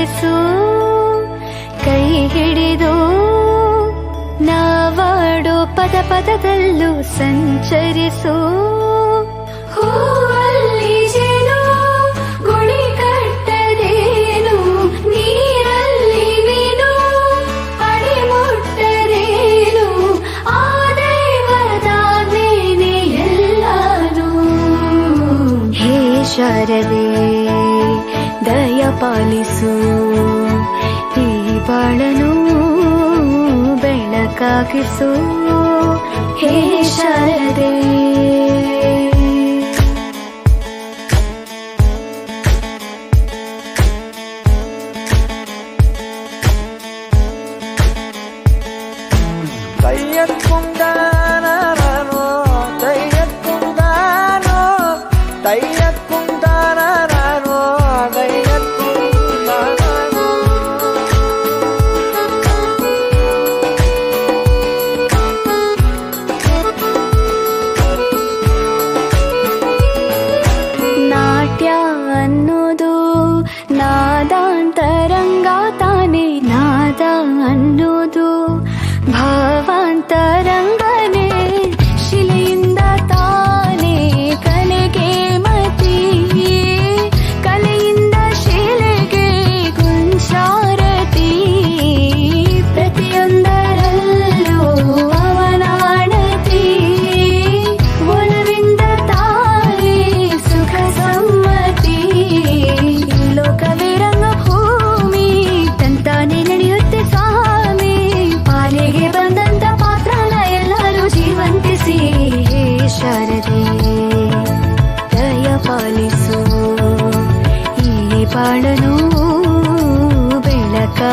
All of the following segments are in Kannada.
ಮುನ್ನಡೆಸು ಕೈ ಹಿಡಿದು ನಾವಾಡೋ ಪದ ಪದದಲ್ಲೂ ಸಂಚರಿಸು. ಹೂವಲ್ಲಿ ಪಾಲಿಸು ಈ ಬಾಳನು ಬೆಳಕಾಗಿಸು ಹೇ ಶಾರದೆ കയ്യത്തുണ്ടാ ನಾದಾಂತರಂಗ ತಾನೆ ನಾದ ಅನ್ನೋದು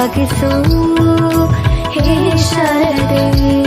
ಬೆಳಕಾಗಿಸು ಹೇ ಶಾರದೆ